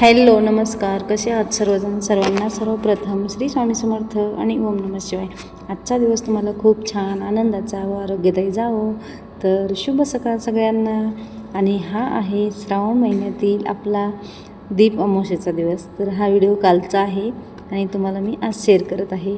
Hello नमस्कार. कसे आहात सर्वजण? सर्वांना सर्वप्रथम श्री स्वामी समर्थ आणि ओम नमः शिवाय. आजचा दिवस तुम्हाला खूप छान आनंदाचा व आरोग्यदायी जावो. तर शुभ सकाळ सगळ्यांना. आणि हा आहे श्रावण महिन्यातील आपला दीप अमावस्येचा दिवस. तर हा व्हिडिओ कालचा आहे आणि तुम्हाला मी आज शेअर करत आहे.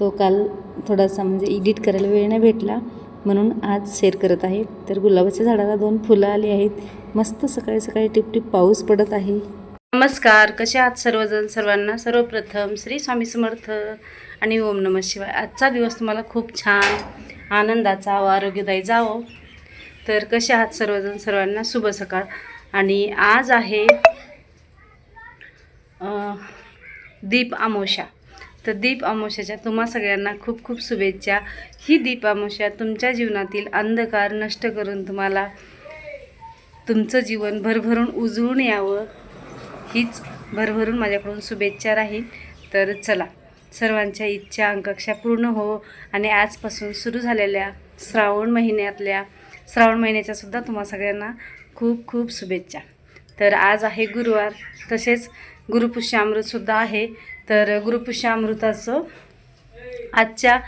तो काल थोडासा म्हणजे एडिट करायला वेळ नाही भेटला म्हणून आज शेअर करत आहे. तर गुलाबाच्या झाडाला दोन फुलं आली आहेत. मस्त सकाळी सकाळी टिपटिप पाऊस पडत आहे. नमस्कार कसे आहात सर्वजण? सर्वांना सर्वप्रथम श्री स्वामी समर्थ आणि ओम नमः शिवाय. आजचा दिवस तुम्हाला खूप छान आनंदाचा व आरोग्यदायी जावो. तर कसे आहात सर्वजण? सर्वांना शुभ सकाळ. आणि आज आहे दीप अमावस्या तर दीप अमावस्याच्या तुम्हा सगळ्यांना खूप खूप शुभेच्छा. ही दीप अमावस्या तुमच्या जीवनातील अंधकार नष्ट करून तुम्हाला तुमचं जीवन भरभरून उजळून यावं. हीच भरभरून माझ्याकडून शुभेच्छा राहील. तर चला सर्वांच्या इच्छा आकांक्षा पूर्ण हो. आणि आजपासून सुरू झालेल्या श्रावण महिन्यातल्या श्रावण महिन्याच्यासुद्धा तुम्हा सगळ्यांना खूप खूप शुभेच्छा. तर आज आहे गुरुवार तसेच गुरुपुष्यामृतसुद्धा आहे. तर गुरुपुष्यामृताचं आजच्या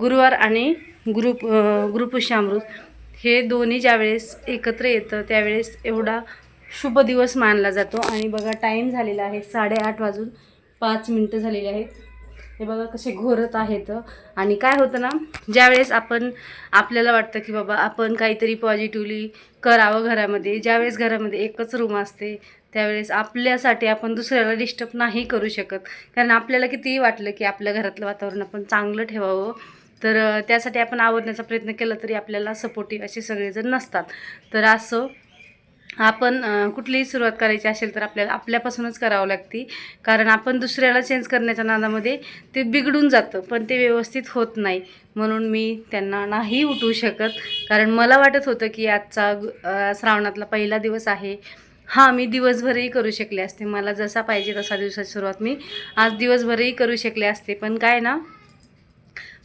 गुरुवार आणि गुरु गुरुपुष्यामृत हे दोन्ही ज्यावेळेस एकत्र येतं त्यावेळेस एवढा शुभ दिवस मानला जातो. आणि बघा टाईम झालेला आहे साडेआठ वाजून पाच मिनटं झालेली आहेत. हे बघा कसे घोरत आहेत. आणि काय होतं ना ज्यावेळेस आपण आपल्याला वाटतं की बाबा आपण काहीतरी पॉझिटिव्हली करावं घरामध्ये ज्यावेळेस घरामध्ये एकच रूम असते त्यावेळेस आपल्यासाठी आपण दुसऱ्याला डिस्टर्ब नाही करू शकत. कारण आपल्याला कितीही वाटलं की आपल्या घरातलं वातावरण आपण चांगलं ठेवावं तर त्यासाठी आपण आवडण्याचा प्रयत्न केला तरी आपल्याला सपोर्टिव्ह असे सगळेजण नसतात. तर असं आपण कुठलीही सुरुवात करायची असेल तर आपल्याला आपल्यापासूनच करावं लागते. कारण आपण दुसऱ्याला चेंज करण्याच्या नादामध्ये ते बिघडून जातं पण ते व्यवस्थित होत नाही. म्हणून मी त्यांना नाही उठवू शकत. कारण मला वाटत होतं की आजचा श्रावणातला पहिला दिवस आहे. हां मी दिवसभरही करू शकले असते. मला जसा पाहिजे तसा दिवसाची सुरुवात मी आज दिवसभरही करू शकले असते. पण काय ना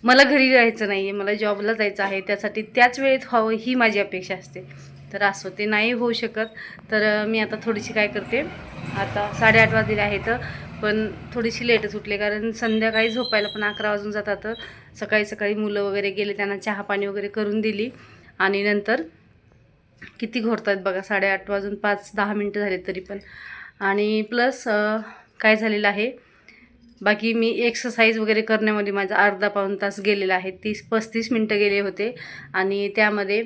मला घरी राहायचं नाही आहे मला जॉबला जायचं आहे. त्यासाठी त्याच वेळेत व्हावं ही माझी अपेक्षा असते. तर असो ते नाही होऊ शकत. तर मी आता थोडीशी काय करते आता साडेआठ वाजलेले आहेत पण थोडीशी लेटच उठले कारण संध्याकाळी झोपायला पण अकरा वाजून जातात. सकाळी सकाळी मुलं वगैरे गेले त्यांना चहा पाणी वगैरे करून दिली. आणि नंतर किती घोरतात बघा साडेआठ वाजून पाच दहा मिनटं झाले तरी पण. आणि प्लस काय झालेलं आहे बाकी मी एक्सरसाइज वगैरे करण्यामध्ये माझा अर्धा पाऊण तास गेलेला आहे. तीस पस्तीस मिनटं गेले होते. आणि त्यामध्ये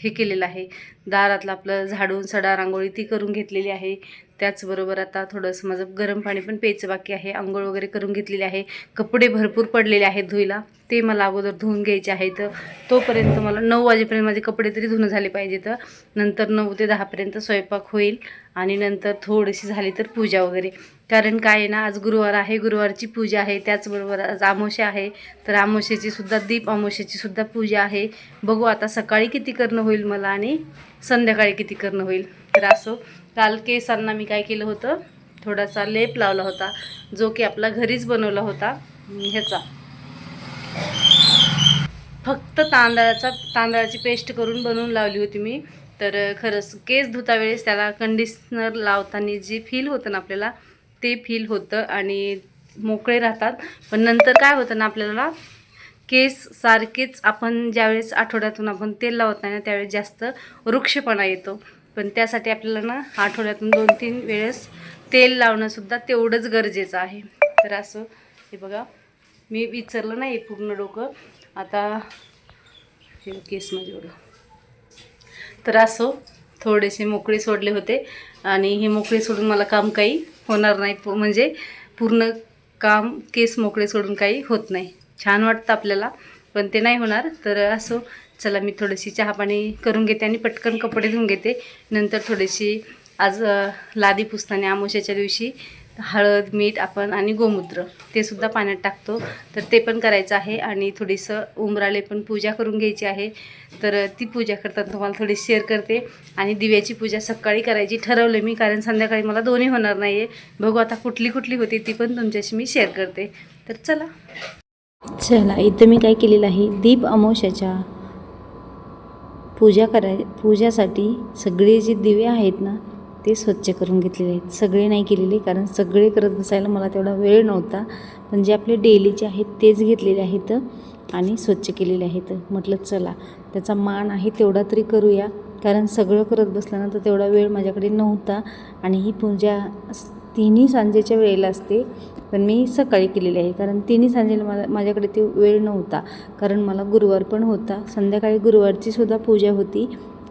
हे केलेलं आहे. दारातलं आपलं झाडून सडा रांगोळी ती करून घेतलेली आहे. त्याचबरोबर आता थोडंसं माझं गरम पाणी पण प्यायचं बाकी आहे. आंघोळ वगैरे करून घेतलेली आहे. कपडे भरपूर पडलेले आहेत धुईला ते मला अगोदर धुवून घ्यायचे आहेत. तोपर्यंत मला नऊ वाजेपर्यंत माझे कपडे तरी धुणं झाले पाहिजेत. नंतर नऊ ते दहापर्यंत स्वयंपाक होईल आणि नंतर थोडीशी झाली तर पूजा वगैरे. कारण काय आहे ना आज गुरुवार आहे गुरुवारची पूजा आहे. त्याचबरोबर आज आमोशा आहे. तर आमोशेची सुद्धा दीप आमोशेची सुद्धा पूजा आहे. बघू आता सकाळी किती करणं होईल मला आणि संध्याकाळी किती करणं होईल. तर असो. काल केसांना मी काय केलं होतं थोडासा लेप लावला होता जो की आपला घरीच बनवला होता ह्याचा. फक्त तांदळाचा तांदळाची पेस्ट करून बनवून लावली होती मी. तर खरंच केस धुता वेळेस त्याला कंडिशनर लावताना जे फील होतं ना आपल्याला ते फील होतं आणि मोकळे राहतात. पण नंतर काय होतं ना आपल्याला केस सारखेच आपण ज्यावेळेस आठवड्यातून आपण तेल लावत नाही ना त्यावेळेस जास्त वृक्षपणा येतो. पण त्यासाठी आपल्याला ना आठवड्यातून दोन तीन वेळेस तेल लावणंसुद्धा तेवढंच गरजेचं आहे. तर असं हे बघा मी विचारलं नाही पूर्ण डोकं. आता हे केस म्हणजे बघा. तर असो थोडेसे मोकळे सोडले होते. आणि हे मोकळे सोडून मला काम काही होणार नाही. म्हणजे पूर्ण काम केस मोकळे सोडून काही होत नाही. छान वाटतं आपल्याला. पण ते नाही होणार. तर असो चला मी थोडीशी चहा पाणी करून घेते आणि पटकन कपडे धुवून घेते. नंतर थोडीशी आज लादी पुसताना आमोशाच्या दिवशी हळद मीठ आपण आणि गोमूत्र ते सुद्धा पाण्यात टाकतो. तर ते पण करायचं आहे आणि थोडीसं उमराले पण पूजा करून घ्यायची आहे. तर ती पूजा करताना तुम्हाला थोडी शेअर करते. आणि दिव्याची पूजा सकाळी करायची ठरवलं मी कारण संध्याकाळी मला दोन्ही होणार नाही आहे बघू आता कुठली कुठली होती ती पण तुमच्याशी मी शेअर करते. तर चला. चला इथं मी काय केलेलं आहे? दीप अमावश्याच्या पूजा कराय पूजासाठी सगळे जे दिवे आहेत ना ते स्वच्छ करून घेतलेले आहेत. सगळे नाही केलेले कारण सगळे करत बसायला मला तेवढा वेळ नव्हता. पण जे आपले डेलीचे आहेत तेच घेतलेले आहेत आणि स्वच्छ केलेले आहेत. म्हटलं चला त्याचा मान आहे तेवढा तरी करूया. कारण सगळं करत बसल्यानंतर तेवढा वेळ माझ्याकडे नव्हता आणि ही पूजा तिन्ही सांजेच्या वेळेला असते पण मी सकाळी केलेली आहे. कारण तिन्ही सांजेला मला माझ्याकडे ते वेळ नव्हता. कारण मला गुरुवार पण होता. संध्याकाळी गुरुवारची सुद्धा पूजा होती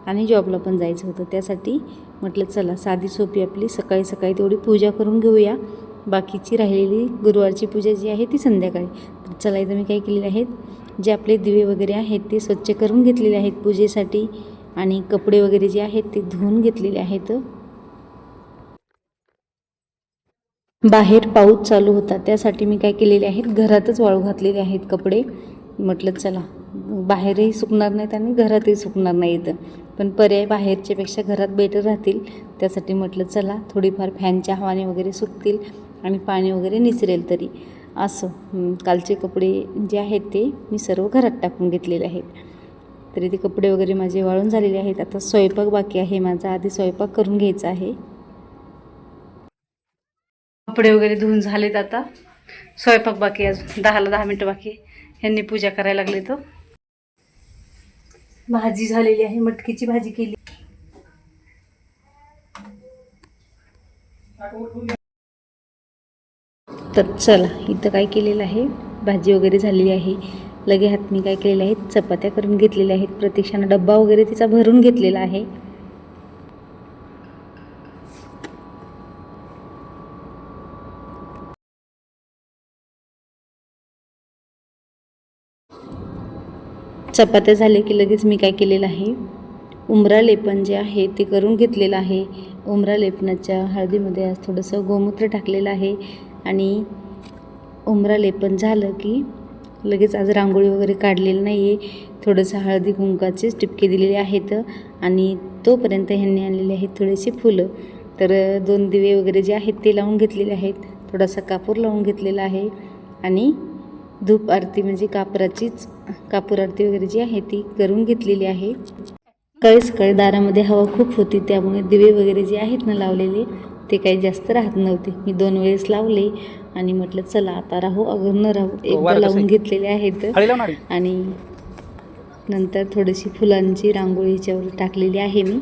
आणि जॉबला पण जायचं होतं. त्यासाठी म्हटलं चला साधी सोपी आपली. सकाळी सकाळी तेवढी पूजा करून घेऊया. बाकीची राहिलेली गुरुवारची पूजा जी आहे ती संध्याकाळी. तर चला इथं मी काय केलेले आहेत जे आपले दिवे वगैरे आहेत ते स्वच्छ करून घेतलेले आहेत पूजेसाठी आणि कपडे वगैरे जे आहेत ते धुवून घेतलेले आहेत. बाहेर पाऊस चालू होता. त्यासाठी मी काय केलेले आहेत घरातच वाळू घातलेले आहेत कपडे. म्हटलं चला बाहेरही सुकणार नाहीत आणि घरातही सुकणार नाहीत पण पर्याय बाहेरच्यापेक्षा घरात बेटर राहतील. त्यासाठी म्हटलं चला थोडीफार फॅनच्या हवाने वगैरे सुकतील आणि पाणी वगैरे निसरेल तरी. असं कालचे कपडे जे आहेत ते मी सर्व घरात टाकून घेतलेले आहेत. तरी ते कपडे वगैरे माझे वाळून झालेले आहेत. आता स्वयंपाक बाकी आहे माझा आधी स्वयंपाक करून घ्यायचा आहे. कपडे वगैरे धुवून झालेत आता. स्वयंपाक बाकी अजून. दहाला दहा मिनटं बाकी यांनी ह्यांनी पूजा करायला लागले तो. भाजी झालेली आहे. मटकीची भाजी केली. तर चला इथं काय केलेलं आहे? भाजी वगैरे झालेली आहे. लगे हात मी काय केलेलं आहे चपात्या करून घेतलेल्या आहेत. प्रतीक्षानं डब्बा वगैरे तिचा भरून घेतलेला आहे. चपात्या झाले की लगेच मी काय केलेलं आहे? उमरा लेपन जे आहे ते करून घेतलेलं आहे. उमरा लेपनाच्या हळदीमध्ये आज थोडंसं गोमूत्र टाकलेलं आहे आणि उमरा लेपन झालं की लगेच आज रांगोळी वगैरे काढलेली नाही आहे थोडंसं हळदी कुंकाचेच टिपके दिलेले आहेत आणि तोपर्यंत ह्यांनी आणलेले आहेत थोडेसे फुलं. तर दोन दिवे वगैरे जे आहेत ते लावून घेतलेले आहेत. थोडासा कापूर लावून घेतलेला आहे आणि धूप आरती म्हणजे कापराचीच कापूर आरती वगैरे जी आहे ती करून घेतलेली आहे. सकाळी सकाळी दारामध्ये हवा खूप होती त्यामुळे दिवे वगैरे जे आहेत ना लावलेले ते काही जास्त राहत नव्हते. मी दोन वेळेस लावले आणि म्हटलं चला आता राहू अगर न राहू. एकदा लावून? घेतलेले आहेत? आणि नंतर थोडीशी फुलांची रांगोळी ह्याच्यावर टाकलेली आहे मी.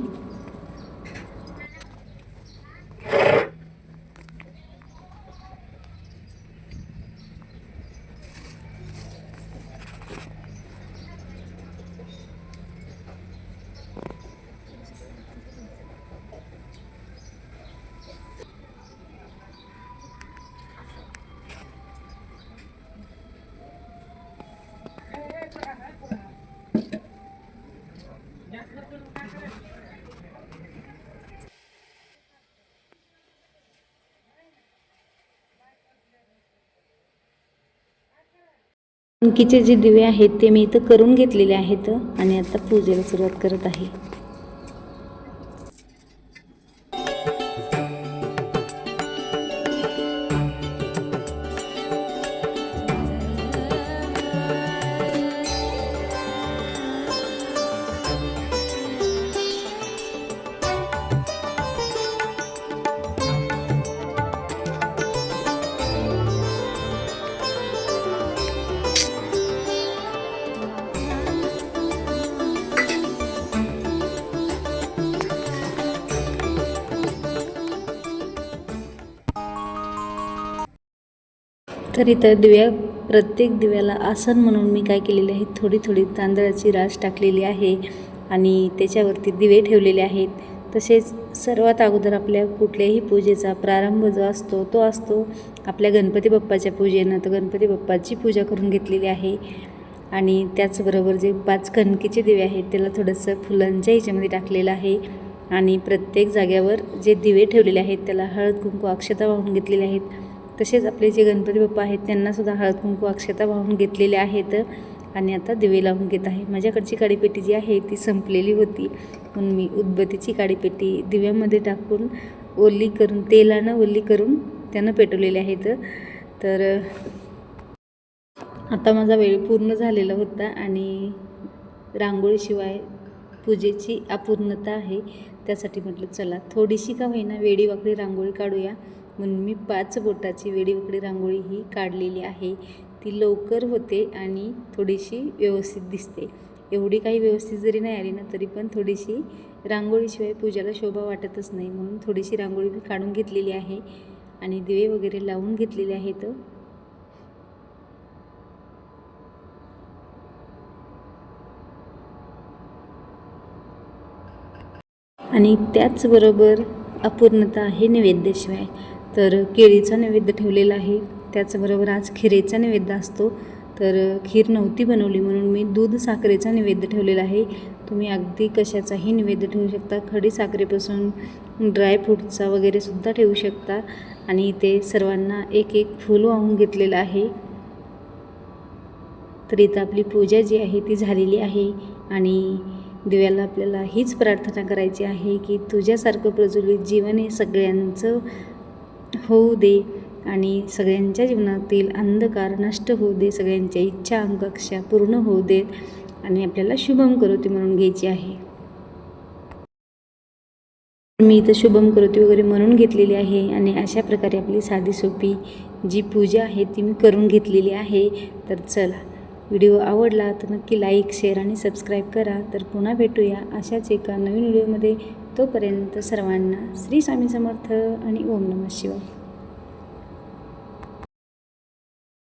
अंकीचे जे दिवे आहेत ते मी इथं करून घेतलेले आहेत आणि आता पूजेला सुरुवात करत आहे. तर इथं दिव्या प्रत्येक दिव्याला आसन म्हणून मी काय केलेले आहे थोडी थोडी तांदळाची रास टाकलेली आहे आणि त्याच्यावरती दिवे ठेवलेले आहेत. तसेच सर्वात अगोदर आपल्या कुठल्याही पूजेचा प्रारंभ जो असतो तो असतो आपल्या गणपती बाप्पाच्या पूजेनं. तर गणपती बाप्पाची पूजा करून घेतलेली आहे आणि त्याचबरोबर जे पाच कणकीचे दिवे आहेत त्याला थोडंसं फुलांच्या ह्याच्यामध्ये टाकलेलं आहे आणि प्रत्येक जाग्यावर जे दिवे ठेवलेले आहेत त्याला हळद कुंकू अक्षता वाहून घेतलेले आहेत. तसेच आपले जे गणपती बाप्पा आहेत त्यांनासुद्धा हळद कुंकू अक्षता वाहून घेतलेल्या आहेत आणि आता दिवे लावून घेत आहे. माझ्याकडची काडीपेटी जी आहे ती संपलेली होती. म्हणून मी उदबत्तीची काडीपेटी दिव्यामध्ये टाकून ओली करून तेलानं ओली करून त्यानं पेटवलेले आहेत. तर आता माझा वेळ पूर्ण झालेला होता आणि रांगोळीशिवाय पूजेची अपूर्णता आहे. त्यासाठी म्हटलं चला थोडीशी का होईना वेडीवाकडी रांगोळी काढूया. म्हणून मी पाच बोटाची वेडीवकडी रांगोळी ही काढलेली आहे. ती लवकर होते आणि थोडीशी व्यवस्थित दिसते. एवढी काही व्यवस्थित जरी नाही आली ना तरी पण थोडीशी रांगोळीशिवाय पूजाला शोभा वाटतच नाही. म्हणून थोडीशी रांगोळी मी काढून घेतलेली आहे आणि दिवे वगैरे लावून घेतलेले आहेत. आणि त्याचबरोबर अपूर्णता आहे नैवेद्याशिवाय. तर केळीचा नैवेद्य ठेवलेला आहे. त्याचबरोबर आज खिरेचा नैवेद्य असतो. तर खीर नव्हती बनवली म्हणून मी दूध साखरेचा नैवेद्य ठेवलेला आहे. तुम्ही अगदी कशाचाही नैवेद्य ठेवू शकता. खडी साखरेपासून ड्रायफ्रूटचा वगैरे सुद्धा ठेवू शकता. आणि इथे सर्वांना एक एक फूल वाहून घेतलेलं आहे. तर इथं आपली पूजा जी आहे ती झालेली आहे. आणि दिव्याला आपल्याला हीच प्रार्थना करायची आहे की तुझ्यासारखं प्रज्वलित जीवन हे सगळ्यांचं होऊ दे आणि सगळ्यांच्या जीवनातील अंधकार नष्ट होऊ दे सगळ्यांच्या इच्छा आकांक्षा पूर्ण होऊ देत आणि आपल्याला शुभम करोती म्हणून घ्यायची आहे. मी इथं शुभम करोती वगैरे म्हणून घेतलेली आहे आणि अशा प्रकारे आपली साधी सोपी जी पूजा आहे ती मी करून घेतलेली आहे. तर चला व्हिडिओ आवडला तर नक्की लाईक शेअर आणि सबस्क्राईब करा. तर पुन्हा भेटूया अशाच एका नवीन व्हिडिओमध्ये. तोपर्यंत सर्वांना श्री स्वामी समर्थ आणि ओम नमः शिवाय.